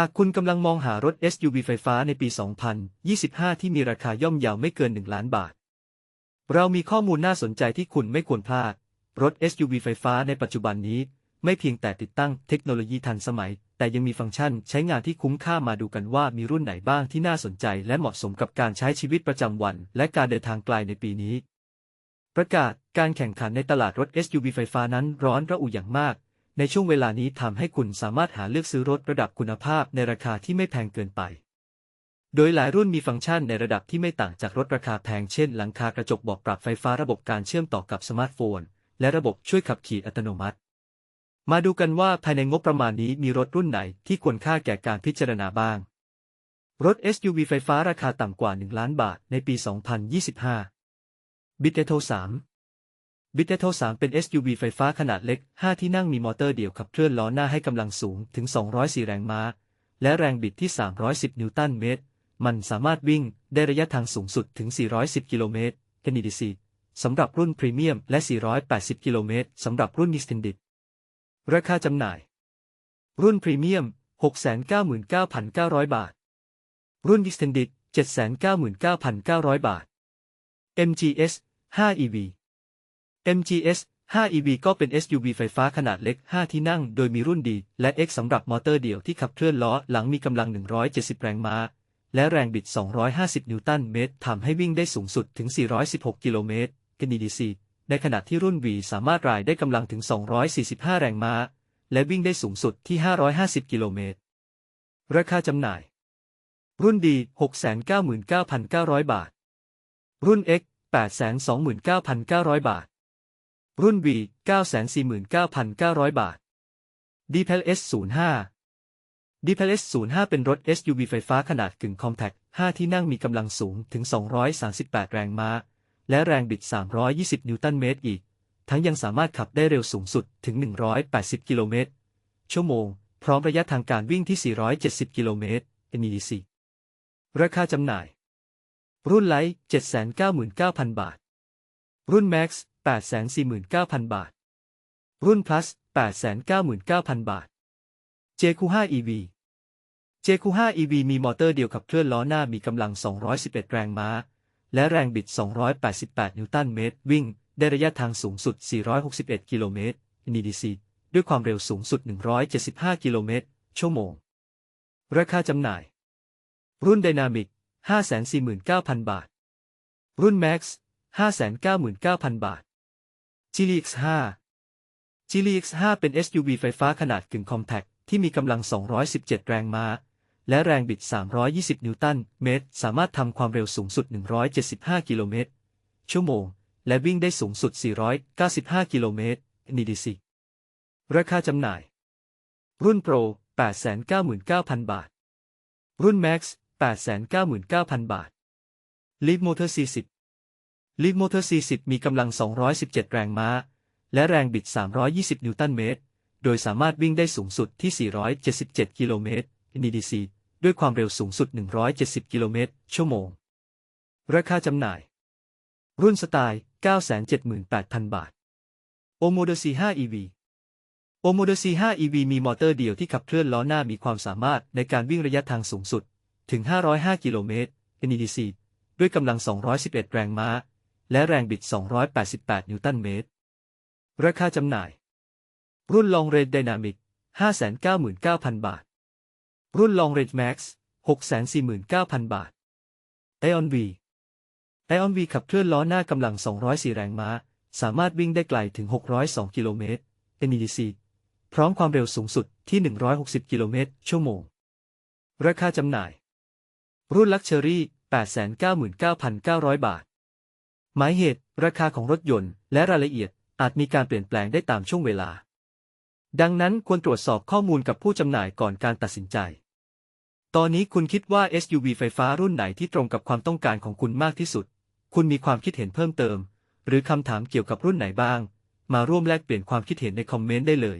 หากคุณกำลังมองหารถ SUV ไฟฟ้าในปี 2025 ที่มีราคาย่อมเยาวไม่เกิน 1 ล้านบาท เรามีข้อมูลน่าสนใจที่คุณไม่ควรพลาด รถ SUV ไฟฟ้าในปัจจุบันนี้ ไม่เพียงแต่ติดตั้งเทคโนโลยีทันสมัย แต่ยังมีฟังก์ชันใช้งานที่คุ้มค่ามาดูกันว่ามีรุ่นไหนบ้างที่น่าสนใจและเหมาะสมกับการใช้ชีวิตประจำวัน และการเดินทางไกลในปีนี้ ประกาศการแข่งขันในตลาดรถ SUV ไฟฟ้านั้นร้อนระอุอย่างมาก ในช่วงเวลานี้ทำให้คุณสามารถหาเลือกซื้อรถระดับคุณภาพในราคาที่ไม่แพงเกินไป โดยหลายรุ่นมีฟังก์ชันในระดับที่ไม่ต่างจากรถราคาแพงเช่น หลังคากระจกบอกปรับไฟฟ้าระบบการเชื่อมต่อกับสมาร์ทโฟน และระบบช่วยขับขี่อัตโนมัติ มาดูกันว่าภายในงบประมาณนี้มีรถรุ่นไหนที่ควรค่าแก่การพิจารณาบ้าง รถ SUV ไฟฟ้าราคาต่ำกว่า 1 ล้านบาทในปี 2025บิ t เ t o 3 บิ t เ t o 3เป็น SUV ไฟฟ้าขนาดเล็ก 5 ที่นั่งมีมอเตอร์เดี่ยวขับเคลื่อนล้อหน้าให้กำลังสูงถึง 204 แรงม้า และแรงบิดที่ 310 นิวตันเมตร มันสามารถวิ่งได้ระยะทางสูงสุดถึง 410 กิโลเมตรเทนิดิซีสำหรับรุ่นพรีเมียมและ 480 กิโลเมตรสำหรับรุ่นนิสตินดิราคาจำหน่าย รุ่นพรีเมียม 699,900 บาท รุ่น Extended 799,900 บาท MGS 5 EV MGS 5 EV ก็เป็น SUV ไฟฟ้าขนาดเล็ก 5 ที่นั่ง โดยมีรุ่นดี และ X สำหรับมอเตอร์เดี่ยวที่ขับเคลื่อนล้อหลังมีกำลัง 170 แรงม้า และแรงบิด 250 นิวตันเมตร ทำให้วิ่งได้สูงสุดถึง 416 กิโลเมตรกันดีซีในขณะที่รุ่น V สามารถรายได้กำลังถึง 245 แรงม้า และวิ่งได้สูงสุดที่ 550 กิโลเมตร ราคาจำหน่าย รุ่นดี 699,900 บาท รุ่น X 829,900 บาท รุ่น V 949,900 บาท d p l S 05 d p l S 05 เป็นรถ SUV ไฟฟ้าขนาดกึ่งคอมแพค5ที่นั่งมีกำลังสูงถึง 238 แรงม้า และแรงบิด 320 นิวตันเมตรอีก ทั้งยังสามารถขับได้เร็วสูงสุดถึง 180 กิโลเมตร ชั่วโมง พร้อมระยะทางการวิ่งที่ 470 กิโลเมตร NEDC ราคาจำหน่าย รุ่นไลท์ 799,000 บาท รุ่น Max 849,000 บาท รุ่น Plus 899,000 บาท JQ5 EV JQ5 EV มีมอเตอร์เดียวขับเคลื่อนล้อหน้ามีกำลัง 211 แรงม้า และแรงบิด 288 นิวตันเมตร วิ่ง ได้ระยะทางสูงสุด 461 กิโลเมตร NEDC ด้วยความเร็วสูงสุด 175 กิโลเมตร ชั่วโมง ราคาจำหน่าย รุ่น Dynamic 549,000 บาท รุ่น Max 599,000 บาท g l x 5 g l x 5เป็น SUV ไฟฟ้าขนาดกึ่งคอมแพคที่มีกำลัง 217 แรงม้า และแรงบิด 320 นิวตันเมตร สามารถทำความเร็วสูงสุด 175 กิโลเมตร ชั่วโมง และวิ่งได้สูงสุด 495 กิโลเมตร NDC ราคาจำหน่าย รุ่น Pro 899,000 บาท รุ่น Max 899,000 บาท Leap Motor 40 Leap Motor 40 มีกำลัง 217 แรงม้า และแรงบิด 320 นิวตันเมตร โดยสามารถวิ่งได้สูงสุดที่ 477 กิโลเมตร NDC ด้วยความเร็วสูงสุด 170 กิโลเมตร ชั่วโมง ราคาจำหน่าย รุ่นสไตล์ 978,000 บาท o m o d e C5 EV o m o d e C5 EV มีมอเตอร์เดียวที่ขับเคลื่อนล้อหน้ามีความสามารถในการวิ่งระยะทางสูงสุด ถึง 505 กิโลเมตร NEDC ด้วยกำลัง 211 แรงม้า และแรงบิด 288 นิวตันเมตร ราคาจำหน่าย รุ่น Long Range Dynamic 599,000 บาท รุ่น Long Range Max 649,000 บาท Ion V Ion V ขับเคลื่อนล้อหน้ากำลัง 204 แรงม้า สามารถวิ่งได้ไกลถึง 602 กิโลเมตร NEDC พร้อมความเร็วสูงสุดที่ 160 กิโลเมตร ชั่วโมง ราคาจำหน่าย รุ่นลักชัวรี่899,900 บาท หมายเหตุ ราคาของรถยนต์ และรายละเอียดอาจมีการเปลี่ยนแปลงได้ตามช่วงเวลา ดังนั้นควรตรวจสอบข้อมูลกับผู้จำหน่ายก่อนการตัดสินใจ ตอนนี้คุณคิดว่า SUV ไฟฟ้ารุ่นไหนที่ตรงกับความต้องการของคุณมากที่สุด คุณมีความคิดเห็นเพิ่มเติม หรือคำถามเกี่ยวกับรุ่นไหนบ้าง มาร่วมแลกเปลี่ยนความคิดเห็นในคอมเมนต์ได้เลย